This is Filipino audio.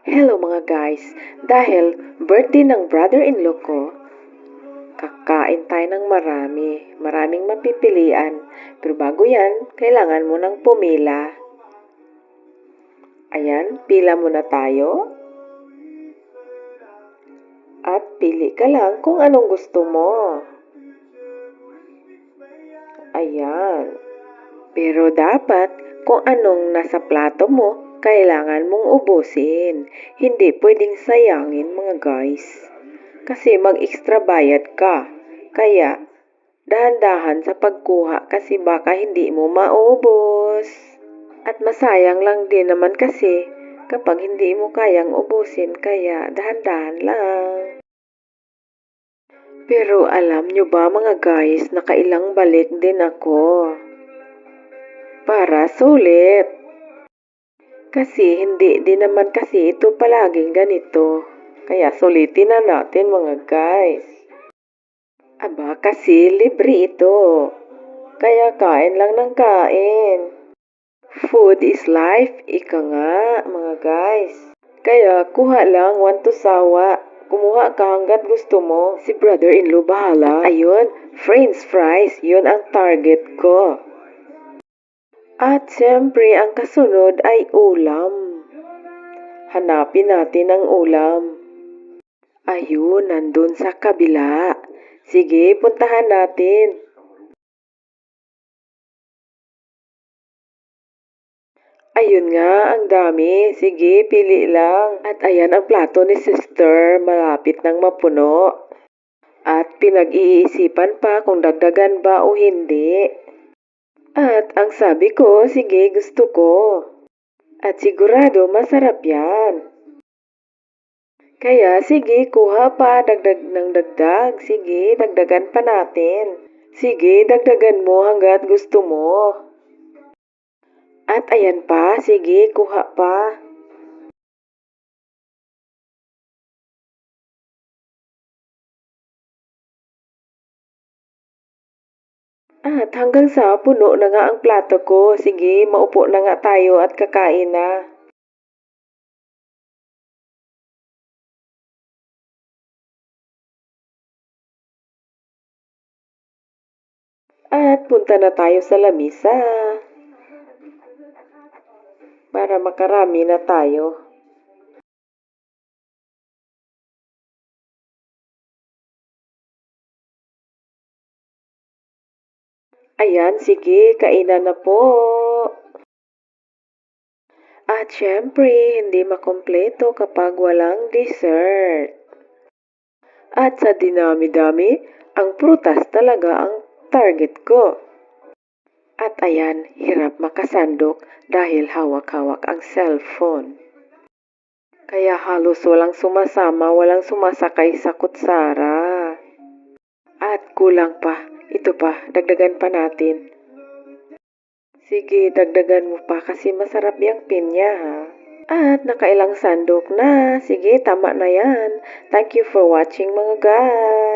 Hello mga guys, dahil birthday ng brother-in-law ko, kakain tayo ng marami, maraming mapipilian. Pero bago yan, kailangan mo nang pumila. Ayan, pila muna tayo. At pili ka lang kung anong gusto mo. Ayan. Pero dapat, kung anong nasa plato mo, kailangan mong ubusin. Hindi pwedeng sayangin mga guys. Kasi mag-extra bayad ka. Kaya, dahan-dahan sa pagkuha kasi baka hindi mo maubos. At masayang lang din naman kasi kapag hindi mo kayang ubusin kaya dahan-dahan lang. Pero alam nyo ba mga guys, nakailang balik din ako. Para sulit. Kasi hindi din naman kasi ito palaging ganito. Kaya sulitin na natin mga guys. Aba kasi libre ito. Kaya kain lang ng kain. Food is life, ika nga mga guys. Kaya kuha lang, to sawa. Kumuha ka hanggat gusto mo. Si brother-in-law bahala. Ayun, french fries, yun ang target ko. At siyempre, ang kasunod ay ulam. Hanapin natin ang ulam. Ayun, nandun sa kabila. Sige, puntahan natin. Ayun nga, ang dami. Sige, pili lang. At ayan ang plato ni sister, malapit nang mapuno. At pinag-iisipan pa kung dagdagan ba o hindi. At ang sabi ko, sige, gusto ko. At sigurado masarap yan. Kaya sige, kuha pa, dagdag ng dagdag. Sige, dagdagan pa natin. Sige, dagdagan mo hanggat gusto mo. At ayan pa, sige, kuha pa. At hanggang sa puno na nga ang plato ko. Sige, maupo na nga tayo at kakain na. At punta na tayo sa lamisa. Para makarami na tayo. Ayan, sige, kainan na po. At syempre, hindi makompleto kapag walang dessert. At sa dinami-dami, ang prutas talaga ang target ko. At ayan, hirap makasandok dahil hawak-hawak ang cellphone. Kaya halos walang sumasama, walang sumasakay sa kutsara. At kulang pa, ito pa, dagdagan pa natin. Sige, dagdagan mo pa kasi masarap yung pinya ha. At nakailang sandok na. Sige, tama na yan. Thank you for watching mga guys.